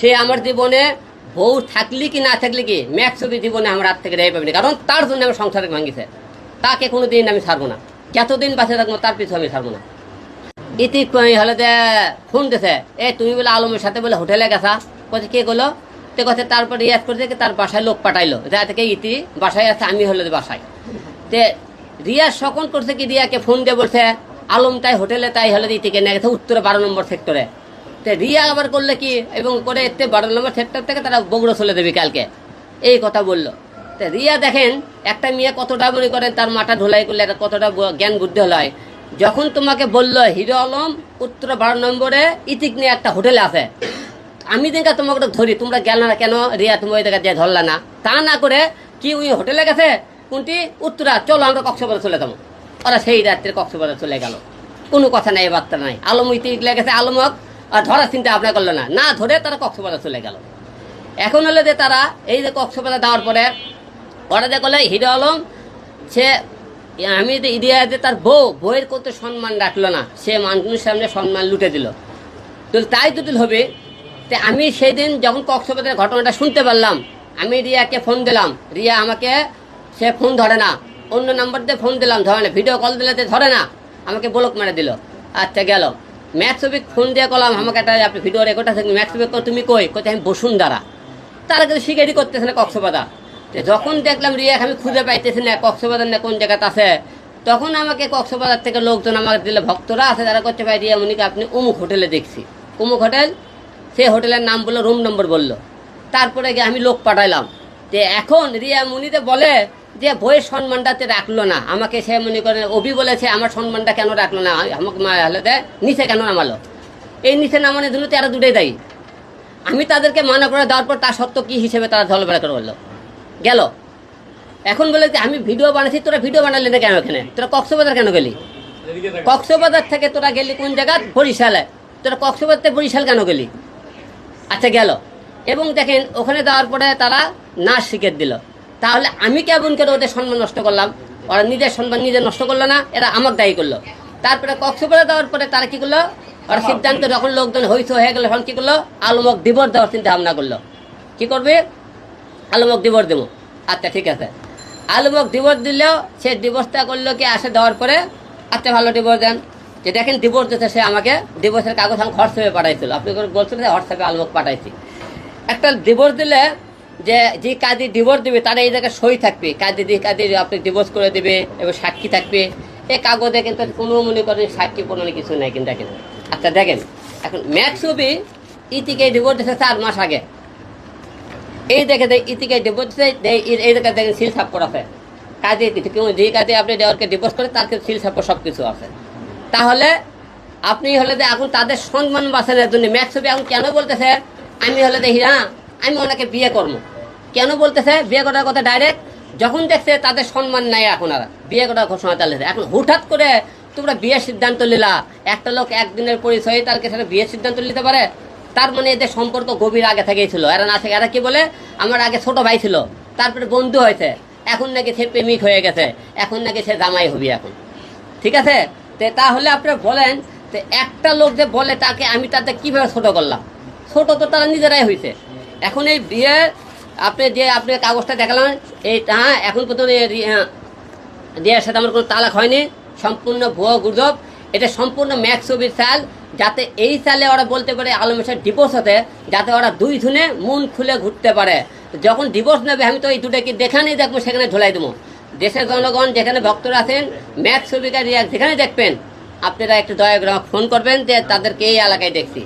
সে আমার জীবনে বউ থাকলি কি না থাকলে কি ম্যাক ছবি জীবনে আমার হাত থেকে রেহাই পাবেনি কারণ তার জন্য আমার সংসারে ভাঙিছে। তাকে কোনো দিন আমি ছাড়বো না। যতদিন বাঁচে থাকব, তার পিছু আমি ছাড়বো না। ইতি হলে যে ফোন দিছে, এ, তুমি বলে আলমের সাথে বলে হোটেলে গেছা? কছে কে গেলো তে কথা তারপর রিয়াজ করে দেখে তার বাসায় লোক পাঠাইলো। যা থেকে ইতি, বাসায় আছে, আমি হলে বাসায়। তে রিয়া সকন করছে কি, রিয়াকে ফোন দিয়ে বলছে, আলম তাই হোটেলে তাই হলে ইতিকে নিয়ে গেছে, উত্তরে বারো নম্বর সেক্টরে। রিয়া আবার করলে কি? এবং করে এতে বারো নম্বর সেক্টর থেকে তারা বগুড়ো চলে দেবে কালকে। এই কথা বলল। তো রিয়া দেখেন, একটা মেয়ে কতটা মনে করেন তার মাথা ঢোলাই করলে কতটা জ্ঞান বুদ্ধি হলায় যখন তোমাকে বলল হিরো আলম উত্তর বারো নম্বরে ইতিক নিয়ে একটা হোটেলে আছে। আমি দেখা তোমাকে ধরি, তোমরা গেল না কেন রিয়া, তুমি ওই জায়গায় দিয়ে ধরলা না? তা না করে কি ওই হোটেলে গেছে? কোনটি? উত্তরা। চলো আমরা কক্সবাজার চলে যাব। ওরা সেই রাত্রে কক্সবাজার চলে গেল। কোনো কথা নাই বার্তা নাই। আলম ইতিক লেগেছে আলমক আর ধরার চিন্তা ভাবনা করল না। না ধরে তারা কক্সবাজার চলে গেল। এখন হলো যে তারা এই যে কক্সবাজার দেওয়ার পরে ওরা যে করলে হিরো আলম, সে, আমি যে ইডিয়া যে তার বউ, বউয়ের কত সম্মান রাখল না, সে মানুষের সামনে সম্মান লুটে দিল। তো তাই দুটিল হবে তো আমি সেই দিন যখন কক্সবাজারের ঘটনাটা শুনতে পারলাম, আমি রিয়াকে ফোন দিলাম। রিয়া আমাকে, সে ফোন ধরে না। অন্য নাম্বার দিয়ে ফোন দিলাম, ধরে না। ভিডিও কল দিলে তো ধরে না, আমাকে ব্লক মেরে দিল। আচ্ছা গেল। ম্যাক্সবিক ফোন দিয়ে করলাম আমাকে একটা আপনি ভিডিও রেকর্ড আছে ম্যাক্সবিক তুমি কই? কোথায় আমি বসুন বসুন্ধরা। তারা কিন্তু শিকারি করতেছে না কক্সবাজার। যখন দেখলাম রিয়াক, আমি খুঁজে পাইতেছি না কক্সবাজার না কোন জায়গাতে আছে। তখন আমাকে কক্সবাজার থেকে লোকজন আমাকে দিলে, ভক্তরা আছে, তারা করতে পারে, রিয়া, মনিকে, আপনি অমুক হোটেলে দেখছি। অমুক হোটেল সেই হোটেলের নাম বলল, রুম নম্বর বলল। তারপরে গিয়ে আমি লোক পাঠাইলাম। যে এখন রিয়া মুনিতে বলে যে বইয়ের সম্মানটাতে রাখল না। আমাকে সে মনে করে, অভি বলেছে, আমার সম্মানটা কেন রাখল না? আমাকে নিচে কেন নামালো? এই নিচে নামানোর জন্য তারা দুটোই দায়ী। আমি তাদেরকে মানা করে দেওয়ার পর তার সত্য কী হিসেবে তারা ঝলবেড়া করে বলল গেল। এখন বলে যে, আমি ভিডিও বানাচ্ছি, তোরা ভিডিও বানালি না কেন এখানে? তোরা কক্সবাজার কেন গেলি? কক্সবাজার থেকে তোরা গেলি কোন জায়গা? বরিশালে। তোরা কক্সবাজার থেকে বরিশাল কেন গেলি? আচ্ছা গেল। এবং দেখেন, ওখানে দেওয়ার পরে তারা নাচ শিখে দিল। তাহলে আমি কেমন করে ওদের সম্মান নষ্ট করলাম? ওরা নিজের সম্মান নিজে নষ্ট করল না এরা আমাকে দায়ী করল। তারপরে কক্সবাজার দেওয়ার পরে তারা কি করল? ওরা সিদ্ধান্ত যখন লোকজন হইতে হয়ে গেলো তখন কি করল? আলমক দিবর দেওয়ার চিন্তা ভাবনা করল। কি করবে? আলমক দিবস দেবো। আচ্ছা ঠিক আছে। আলমক দিবস দিলেও সে দিবসটা করল কি আসে দেওয়ার পরে আচ্ছা ভালো দিবস দেন। যে দেখেন দিবস দিতে সে আমাকে দিবসের কাগজ আমি হোয়াটসঅ্যাপে পাঠাইছিল। আপনি করে বলছিলেন যে হোয়াটসঅ্যাপে আলমক পাঠাইছি। একটা দিবস দিলে যে যে কাজে ডিভোর্স দিবে, তারা এই জায়গায় সই থাকবে। কাজে দিয়ে কাজে আপনি ডিভোর্স করে দেবে এবং সাক্ষী থাকবে। এই কাগজে কিন্তু কোনো মনে করেন সাক্ষী প্রণালী কিছু নাই কিন্তু দেখেন। আচ্ছা দেখেন। এখন ম্যাক্স ছবি, ইতিকে ডিভোর্স দিয়েছে চার মাস আগে। এই দেখে দেখ, ইতিকে ডিভোর্স এই দেখে দেখেন সিল সাপ করা আছে। কাজে যে কাজে আপনি দেওয়ারকে ডিভোর্স করে, তার কিন্তু সিল সাপর সব কিছু আছে। তাহলে আপনি হলে যে এখন তাদের সম্মান বাঁচানোর জন্য ম্যাক্স ছবি এখন কেন বলতেছে? আমি হলে দেখি হ্যাঁ আমি ওনাকে বিয়ে করব। কেন বলতেছে? বিয়ে করার কথা ডাইরেক্ট যখন দেখছে তাদের সম্মান নাই এখন আর। বিয়ে করার ঘোষণা চালিয়েছে এখন হঠাৎ করে তোমরা বিয়ের সিদ্ধান্ত নিলা। একটা লোক একদিনের পরিচয়ে তার কাছে বিয়ের সিদ্ধান্ত নিতে পারে। তার মানে এদের সম্পর্ক গভীর আগে থেকেই ছিল। এরা না থেকে এরা কি বলে? আমার আগে ছোট ভাই ছিল। তারপরে বন্ধু হয়েছে। এখন নাকি সে প্রেমিক হয়ে গেছে। এখন নাকি সে জামাই হবি এখন। ঠিক আছে? তে তাহলে আপনি বলেন যে একটা লোক যে বলে তাকে আমি তাতে কীভাবে ছোট করলাম? ছোট তো তারা নিজেরাই হয়েছে এখন এই বিয়ে আপনি যে আপনি কাগজটা দেখালাম এই হ্যাঁ এখন পর্যন্ত এই হ্যাঁ, রিয়ার সাথে আমার কোনো তালাক হয়নি সম্পূর্ণ ভুয়ো গুজব। এটা সম্পূর্ণ ম্যাক্স ছবির চাল যাতে এই চালে ওরা বলতে পারে আলমেশের ডিভোর্স হতে যাতে ওরা দুই ধুনে মন খুলে ঘুরতে পারে। যখন ডিভোর্স নেবে আমি তো এই দুটাকে দেখানেই দেখব সেখানে ঝোলাই দেবো। দেশের জনগণ যেখানে ভক্তরা আছেন ম্যাক্স ছবিকা রিয়া যেখানে দেখবেন আপনারা একটু দয়া করে ফোন করবেন যে তাদেরকে এই এলাকায় দেখছি।